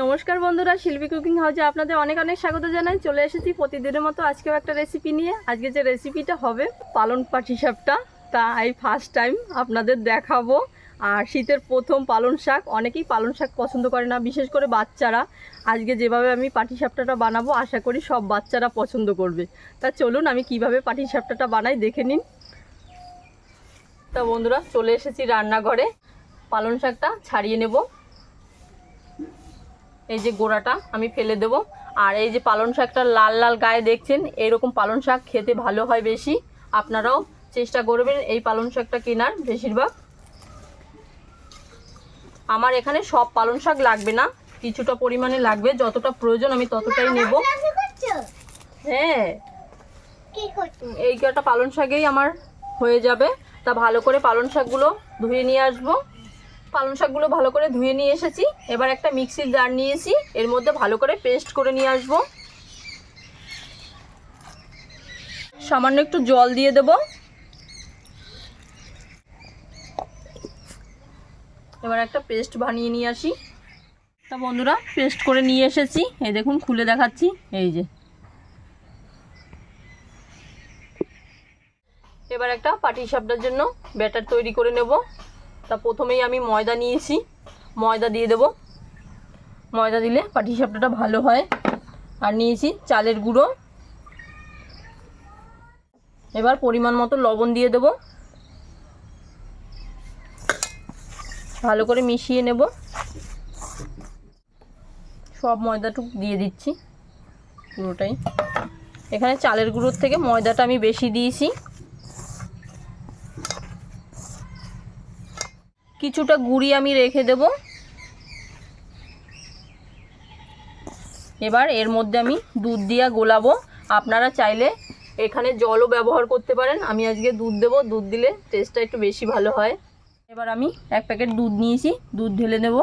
নমস্কার বন্ধুরা, শিল্পী কুকিং হাউসে আপনাদের অনেক অনেক স্বাগত জানাই। চলে এসেছি প্রতিদিনের মতো আজকেও একটা রেসিপি নিয়ে। আজকে যে রেসিপিটা হবে পালন পাঠ হিসাবটা, তা এই ফার্স্ট টাইম আপনাদের দেখাবো। আর শীতের প্রথম পালন শাক, অনেকেই পালন শাক পছন্দ করে না, বিশেষ করে বাচ্চারা। আজকে যেভাবে আমি পাটি সাপটাটা বানাবো, আশা করি সব বাচ্চারা পছন্দ করবে। তা চলুন, আমি কীভাবে পাটি সাপটাটা বানাই দেখে নিন। তা বন্ধুরা, চলে এসেছি রান্নাঘরে। পালন শাকটা ছাড়িয়ে নেব। এই যে গোড়াটা আমি ফেলে দেব। আর এই যে পালন শাকটা লাল লাল গায়ে দেখছেন, এরকম পালন শাক খেতে ভালো হয় বেশি। আপনারাও চেষ্টা করবেন এই পালন শাকটা কেনার, বেশিরভাগ। আমার এখানে সব পালন শাক লাগবে না। কিছুটা পরিমাণে লাগবে যতটা প্রয়োজন আমি ততটাই নেব। হ্যাঁ। এই কটা পালন শাকেই আমার হয়ে যাবে। তা ভালো করে পালন শাকগুলো ধুয়ে নিয়ে আসব। পালন শাকগুলো ভালো করে ধুয়ে নিয়ে এসেছি। এবার একটা মিক্সির জার নিয়েছি। এর মধ্যে ভালো করে পেস্ট করে নিয়ে আসব। সামান্য একটু জল দিয়ে দেব। এবার একটা পেস্ট বানিয়ে নিয়ে আসি। তা বন্ধুরা, পেস্ট করে নিয়ে এসেছি। এই দেখুন, খুলে দেখাচ্ছি। এই যে। এবার একটা পাটি সাপটার জন্য ব্যাটার তৈরি করে নেব। তা প্রথমেই আমি ময়দা নিয়েছি। ময়দা দিয়ে দেব। ময়দা দিলে পাটি সাপটাটা ভালো হয়। আর নিয়েছি চালের গুঁড়ো। এবার পরিমাণ মতো লবণ দিয়ে দেব। ভালো করে মিশিয়ে নেব। সব ময়দাটুক দিয়ে দিচ্ছি পুরোটাই। এখানে চালের গুঁড়োর থেকে ময়দাটা আমি বেশি দিয়েছি। কিছুটা গুঁড়ি আমি রেখে দেব। এবার এর মধ্যে আমি দুধ দিয়া গোলাবো। আপনারা চাইলে এখানে জলও ব্যবহার করতে পারেন। আমি আজকে দুধ দেব। দুধ দিলে টেস্টটা একটু বেশি ভালো হয়। এবার আমি এক প্যাকেট দুধ নিয়েছি, দুধ ঢেলে দেব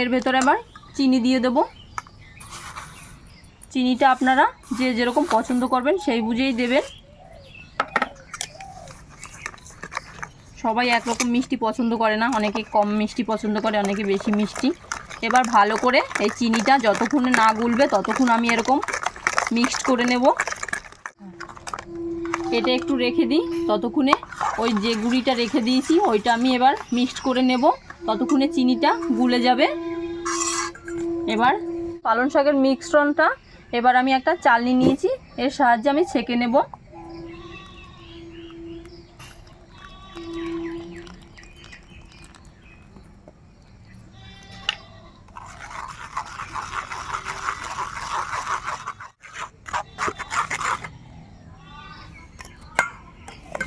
এর ভেতরে আবার চিনি দিয়ে দেবো। চিনিটা আপনারা যে যেরকম পছন্দ করবেন সেই বুঝেই দেবেন। সবাই একরকম মিষ্টি পছন্দ করে না, অনেকে কম মিষ্টি পছন্দ করে, অনেকে বেশি মিষ্টি। এবার ভালো করে এই চিনিটা যতক্ষণে না গুলবে ততক্ষণ আমি এরকম মিক্সড করে নেব। এটা একটু রেখে দিই। ততক্ষণে ওই যে গুঁড়িটা রেখে দিয়েছি, ওইটা আমি এবার মিক্সড করে নেব। ততক্ষণে চিনিটা গুলে যাবে। এবার পালং শাকের মিশ্রণটা এবার আমি একটা চালনি নিয়েছি, এর সাহায্যে আমি ছেঁকে নেব।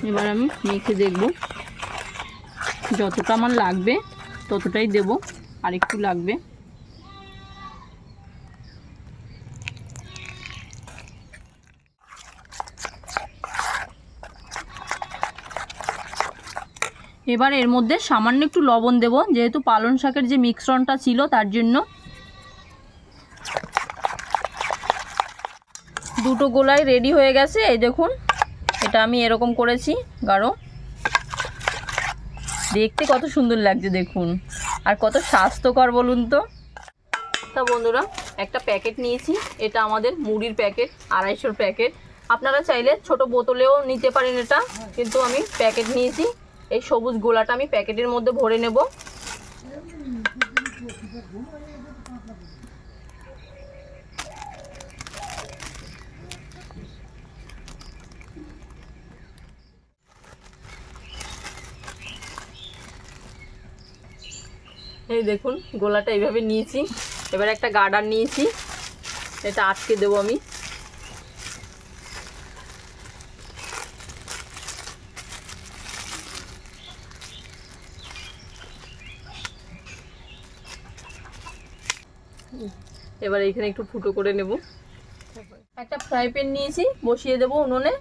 এবার আমি মেখে দেখব। যতটা আমার লাগবে, ততটাই দেব। আর একটু লাগবে। এবার এর মধ্যে সামান্য একটু লবণ দেব, যেহেতু পালং শাকের যে মিশ্রণটা ছিল, তার জন্য। দুটো গোলাই রেডি হয়ে গেছে, এই দেখুন। এটা আমি এরকম করেছি, গাঢ়। দেখতে কত সুন্দর লাগছে দেখুন। আর কত স্বাস্থ্যকর বলুন তো। তা বন্ধুরা, একটা প্যাকেট নিয়েছি। এটা আমাদের মুড়ির প্যাকেট, আড়াইশোর প্যাকেট। আপনারা চাইলে ছোট বোতলেও নিতে পারেন এটা, কিন্তু আমি প্যাকেট নিয়েছি। এই সবুজ গোলাটা আমি প্যাকেটের মধ্যে ভরে নেব। এই দেখুন, গোলাটা এইভাবে নিয়েছি। এবার একটা গার্ডার নিয়েছি। এটা আটকে দেবো আমি। এবার এইখানে একটু ফুটো করে নেব। একটা ফ্রাই প্যান নিয়েছি, বসিয়ে দেবো উনুনে।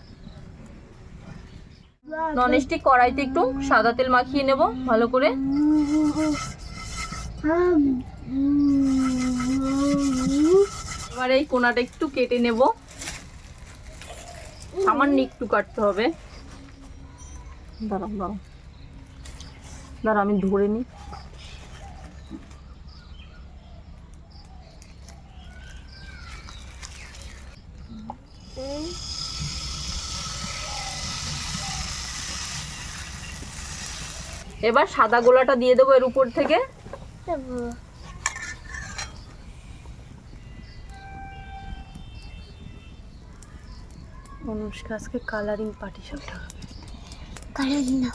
ননস্টিক কড়াইতে একটু সাদা তেল মাখিয়ে নেব, ভালো করে। এবার এই কোনাটা একটু কেটে নেব। সামান্য একটু কাটতে হবে। দাঁড়াও দাঁড়াও। দাঁড়া আমি ধরে নিই। এবার সাদা গোলাটা দিয়ে দেবো এর উপর থেকে। অনুষ্কা আজকে কালারিং পার্টি সবটা কালার না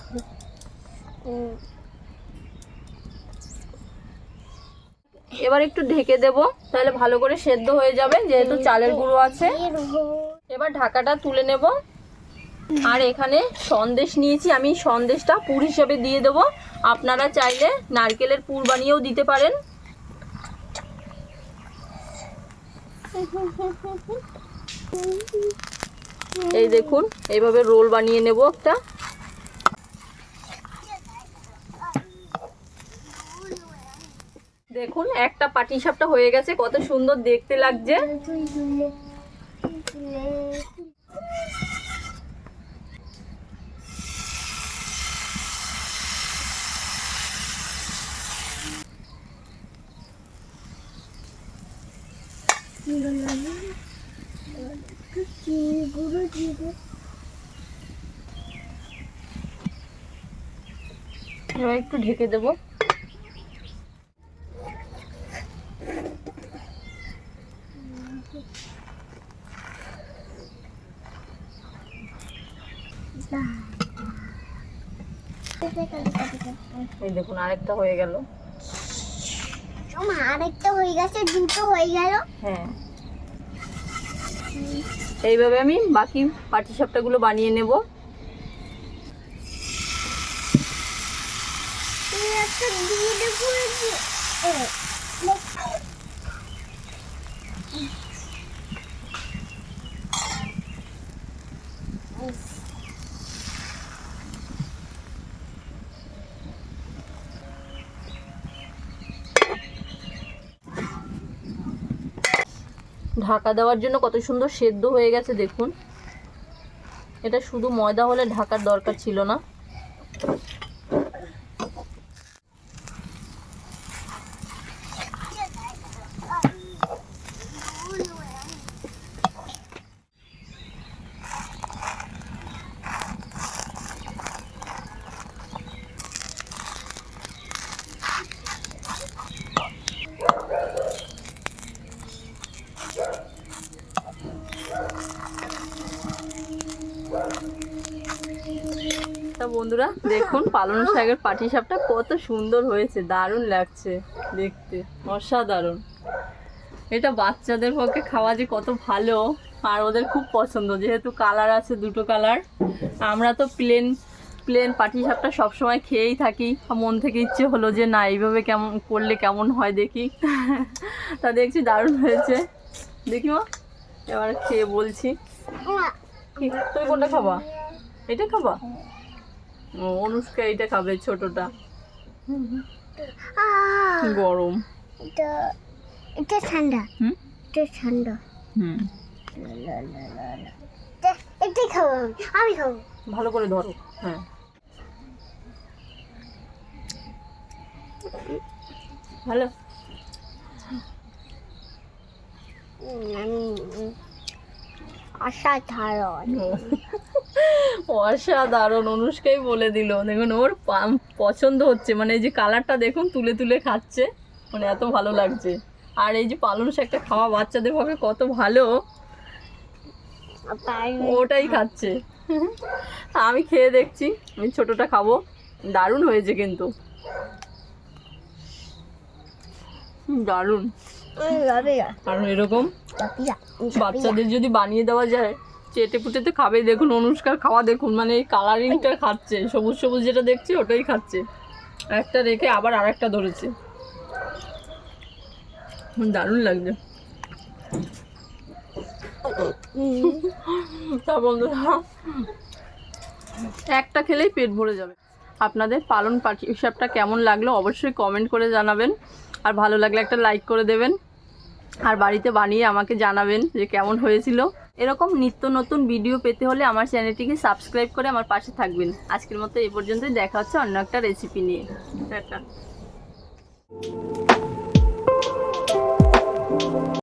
এবার একটু ঢেকে দেব তাহলে ভালো করে সেদ্ধ হয়ে যাবে যেহেতু চালের গুঁড়ো আছে। এবার ঢাকাটা তুলে নেব। আর এখানে সন্দেশ নিয়েছি, আমি সন্দেশটা পুর হিসাবে দিয়ে দেব। আপনারা চাইলে নারকেলের পুর বানিয়েও দিতে পারেন। এই দেখুন, এইভাবে রোল বানিয়ে নেব একটা। দেখুন, একটা পাটিসাপটা হয়ে গেছে, কত সুন্দর দেখতে লাগছে। এবার একটু ঢেকে দেবো। এই দেখুন আরেকটা হয়ে গেল। আরেকটা হয়ে গেছে দুটো হয়ে গেল। হ্যাঁ। এইভাবে আমি বাকি পাটি সাপটাগুলো বানিয়ে নেব। একটা দিয়ে দেবো ঢাকা দেওয়ার জন্য কত সুন্দর সেদ্ধ হয়ে গেছে, দেখুন। এটা শুধু ময়দা হলে ঢাকার দরকার ছিল না। তা বন্ধুরা, দেখুন পালন শাকের পাটি সাপটা কত সুন্দর হয়েছে, দারুণ লাগছে দেখতে, অসাধারণ। এটা বাচ্চাদের পক্ষে খাওয়া যে কত ভালো, আর ওদের খুব পছন্দ, যেহেতু কালার আছে দুটো কালার। আমরা তো প্লেন প্লেন পাটি সাপটা সবসময় খেয়েই থাকি মন থেকে ইচ্ছে হলো যে না, এইভাবে কেমন, করলে কেমন হয় দেখি। তা দেখছি দারুণ হয়েছে। দেখি মা এবার খেয়ে বলছি। তুমি কোনটা খাবা? এটা খাবা? ও, অনুষ্কা এটা খাবে ছোটটা। গরম। এটা এটা ঠান্ডা। হুম? এটা ঠান্ডা। হুম। এটাই খাব আমি খাব। ভালো করে ধরো হ্যাঁ। ভালো। অসাধারণ। অসাধারণ, অনুষ্কাই বলে দিল। দেখুন, ওর পছন্দ হচ্ছে। মানে এই যে কালারটা দেখুন, তুলে তুলে খাচ্ছে। মানে এত ভালো লাগছে। আর এই যে পালং শাকটা খাওয়া বাচ্চাদের পক্ষে কত ভালো। ওটাই খাচ্ছে। আমি খেয়ে দেখছি, আমি ছোটটা খাব। দারুণ হয়েছে কিন্তু। দারুণ। আর এরকম বাচ্চাদের যদি বানিয়ে দেওয়া যায় চেটে পুটে তো খাবে দেখুন অনুষ্কার খাওয়া দেখুন মানে এই কালারিংটা খাচ্ছে সবুজ সবুজ যেটা দেখছি ওটাই খাচ্ছে। একটা রেখে আবার আরেকটা ধরেছে। হুম, দারুণ লাগছে। তা বন্ধুরা একটা খেলেই পেট ভরে যাবে। আপনাদের পালন পাখি হিসাবটা কেমন লাগল অবশ্যই কমেন্ট করে জানাবেন। আর ভালো লাগলে একটা লাইক করে দেবেন। আর বাড়িতে বানিয়ে আমাকে জানাবেন যে কেমন হয়েছিল। এরকম নিত্য নতুন ভিডিও পেতে হলে আমার চ্যানেলটিকে সাবস্ক্রাইব করে আমার পাশে থাকবেন। আজকের মতো এ পর্যন্তই, দেখা হচ্ছে অন্য একটা রেসিপি নিয়ে।